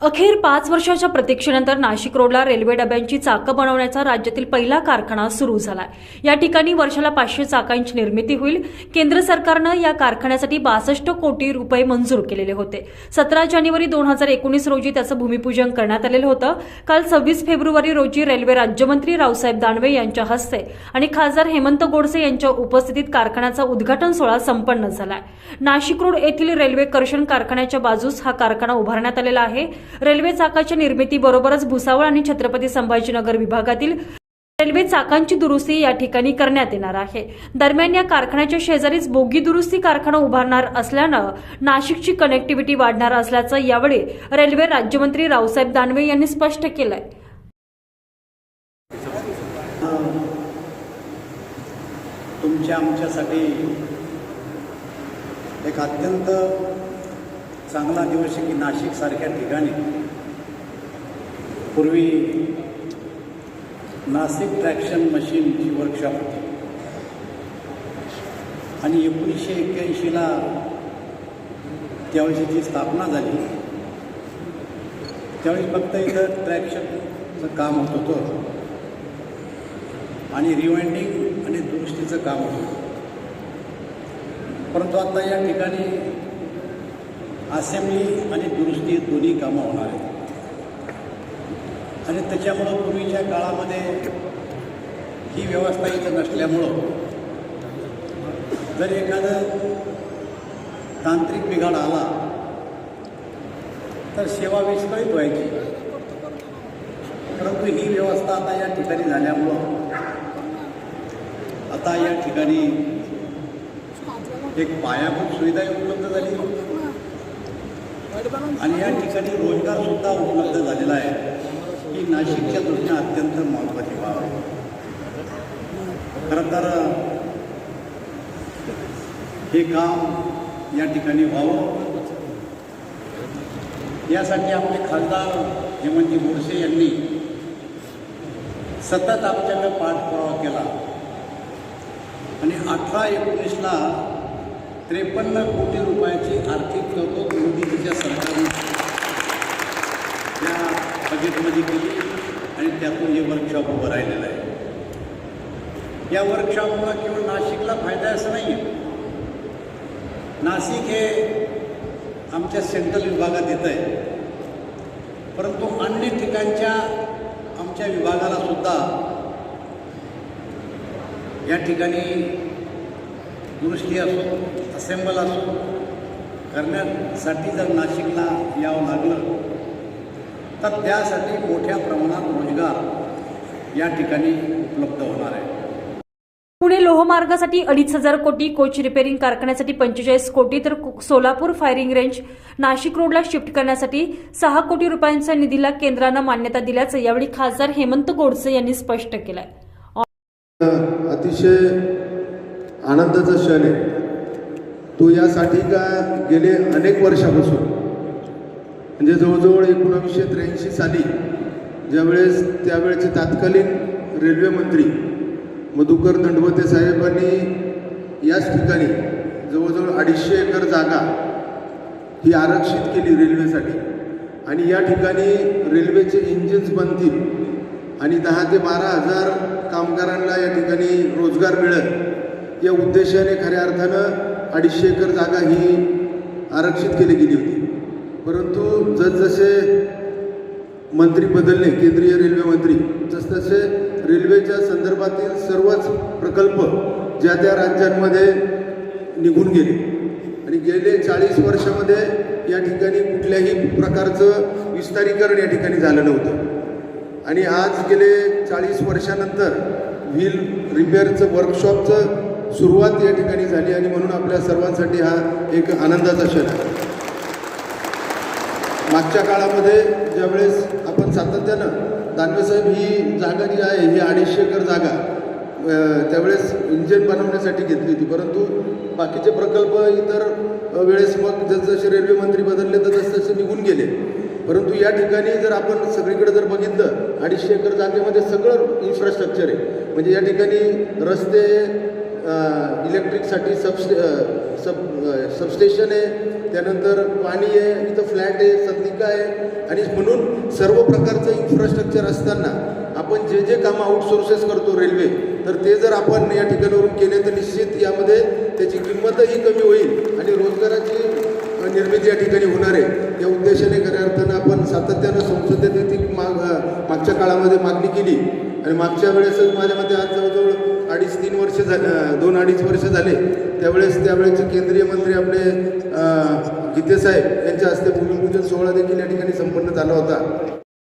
अखेर पाच वर्षाच्या प्रतीक्षेनंतर नाशिक रोडला रेल्वे डब्यांची चाकं बनवण्याचा राज्यातील पहिला कारखाना सुरू झाला या ठिकाणी वर्षाला पाचशे चाकांची निर्मिती होईल. केंद्र सरकारनं या कारखान्यासाठी बासष्ट कोटी रुपये मंजूर केलेले होते. सतरा जानेवारी दोन हजार एकोणीस रोजी त्याचं भूमिपूजन करण्यात आलेलं होतं. काल सव्वीस फेब्रुवारी रोजी रेल्वे राज्यमंत्री रावसाहेब दानवे यांच्या हस्ते आणि खासदार हेमंत गोडसे यांच्या उपस्थितीत कारखान्याचा उद्घाटन सोहळा संपन्न झाला नाशिक रोड येथील रेल्वे कर्षण कारखान्याच्या बाजूस हा कारखाना उभारण्यात आलेला आहे. रेल्वे चाकाच्या निर्मितीबरोबरच भुसावळ आणि छत्रपती संभाजीनगर विभागातील रेल्वे चाकांची दुरुस्ती या ठिकाणी करण्यात येणार आहे. दरम्यान या कारखान्याच्या शेजारीच बोगी दुरुस्ती कारखाना उभारणार असल्यानं नाशिकची कनेक्टिव्हिटी वाढणार असल्याचं यावेळी रेल्वे राज्यमंत्री रावसाहेब दानवे यांनी स्पष्ट केलंय. तुमच्या आमच्यासाठी एक अत्यंत चांगला दिवस आहे की नाशिकसारख्या ठिकाणी? पूर्वी नाशिक ट्रॅक्शन मशीनची वर्कशॉप होती. आणि एकोणीसशे एक्क्याऐंशीला त्यावेळेस जी स्थापना झाली. त्यावेळेस फक्त इथं ट्रॅक्शनचं काम होत होतं. आणि रिवाइंडिंग आणि दुरुस्तीचं काम होतं. परंतु आता या ठिकाणी असेंब्ली आणि दुरुस्ती दोन्ही कामं होणार आहेत. आणि त्याच्यामुळं पूर्वीच्या काळामध्ये ही व्यवस्था इथं नसल्यामुळं जर एखादं तांत्रिक बिघाड आला तर सेवा विस्कळीत व्हायची. परंतु ही व्यवस्था आता या ठिकाणी झाल्यामुळं आता या ठिकाणी एक पायाभूत सुविधा उपलब्ध झाली. आणि या ठिकाणी रोजगार सुद्धा उपलब्ध झालेला आहे ही नाशिकच्या दृष्टीने अत्यंत महत्त्वाची बाब आहे. खरं तर हे काम या ठिकाणी व्हावं. यासाठी आपले खासदार हेमंतजी मोडसे यांनी सतत आमच्याकडे पाठपुरावा केला. आणि अठरा एकोणीसला त्रेपन्न कोटी रुपयाची आर्थिक तरतूद मोदीजीच्या सरकारने या बजेटमध्ये केली आणि त्यातून हे वर्कशॉप उभं राहिलेलं आहे. या वर्कशॉपमुळं केवळ नाशिकला फायदा असं नाही आहे नाशिक हे आमच्या सेंट्रल विभागात येतं आहे. परंतु अन्य ठिकाणच्या आमच्या विभागाला सुद्धा या ठिकाणी दुरुस्ती असो असेंबल असो करण्यासाठी जर नाशिकला यावं लागलं तर त्यासाठी मोठ्या प्रमाणात रोजगार या ठिकाणी उपलब्ध होणार आहे. पुणे लोहमार्गासाठी अडीच हजार कोटी कोच रिपेअरिंग कारखान्यासाठी पंचेचाळीस कोटी तर कु- सोलापूर फायरिंग रेंज नाशिक रोडला शिफ्ट करण्यासाठी सहा कोटी रुपयांच्या निधीला केंद्रानं मान्यता दिल्याचं यावेळी खासदार हेमंत गोडसे यांनी स्पष्ट केलंय. अतिशय आनंदाचा क्षण आहे. तो यासाठी का गेले अनेक वर्षापासून? म्हणजे जवळजवळ एकोणावीसशे त्र्याऐंशी साली ज्यावेळेस त्यावेळेचे तत्कालीन रेल्वे मंत्री मधुकर दंडवते साहेबांनी याच ठिकाणी जवळजवळ अडीचशे एकर जागा ही आरक्षित केली रेल्वेसाठी. आणि या ठिकाणी रेल्वेचे इंजिन्स बनतील आणि दहा ते बारा हजार कामगारांना या ठिकाणी रोजगार मिळेल. या उद्देशाने खऱ्या अर्थानं अडीचशे एकर जागा ही आरक्षित केली गेली होती. परंतु जसजसे मंत्री बदलले केंद्रीय रेल्वे मंत्री जसतसे रेल्वेच्या संदर्भातील सर्वच प्रकल्प ज्या त्या राज्यांमध्ये निघून गेले. आणि गेले चाळीस वर्षामध्ये या ठिकाणी कुठल्याही प्रकारचं विस्तारीकरण या ठिकाणी झालं नव्हतं. आणि आज गेले चाळीस वर्षानंतर व्हील रिपेअरचं वर्कशॉपचं सुरुवात या ठिकाणी झाली आणि म्हणून आपल्या सर्वांसाठी हा एक आनंदाचा क्षण आहे. मागच्या काळामध्ये ज्यावेळेस आपण सातत्यानं दानवेसाहेब ही जागा जी आहे ही अडीचशे एकर जागा त्यावेळेस इंजिन बनवण्यासाठी घेतली होती. परंतु बाकीचे प्रकल्प इतर वेळेस मग जसजसे रेल्वे मंत्री बदलले तर तसतसे निघून गेले. परंतु या ठिकाणी जर आपण सगळीकडे जर बघितलं अडीचशे एकर जागेमध्ये सगळं इन्फ्रास्ट्रक्चर आहे. म्हणजे या ठिकाणी रस्ते इलेक्ट्रिकसाठी सबस्टे सब सबस्टेशन आहे त्यानंतर पाणी आहे इथं फ्लॅट आहे सदनिका आहे आणि म्हणून सर्व प्रकारचं इन्फ्रास्ट्रक्चर असताना आपण जे जे कामं आउटसोर्सेस करतो रेल्वे तर ते जर आपण या ठिकाणावरून केले तर निश्चित यामध्ये त्याची किंमतही कमी होईल आणि रोजगाराची निर्मिती या ठिकाणी होणार आहे. या उद्देशाने खऱ्या अर्थानं आपण सातत्यानं संसदेत ती माग मागच्या काळामध्ये मागणी केली. आणि मागच्या वेळेसच माझ्या मते आज जवळजवळ अडीच तीन वर्ष झाले दोन अडीच वर्ष झाले. त्यावेळेस त्यावेळेचे केंद्रीय मंत्री आपले गीतेसाहेब यांच्या हस्ते भूमिपूजन सोहळा देखील या ठिकाणी संपन्न झाला होता.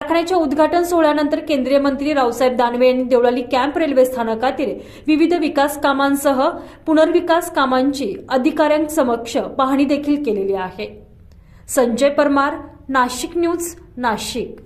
कारखान्याच्या उद्घाटन सोहळ्यानंतर केंद्रीय मंत्री रावसाहेब दानवे यांनी देवळाली कॅम्प रेल्वे स्थानकातील विविध विकास कामांसह पुनर्विकास कामांची अधिकाऱ्यांसमक्ष पाहणी देखील केलेली आहे. संजय परमार नाशिक न्यूज नाशिक.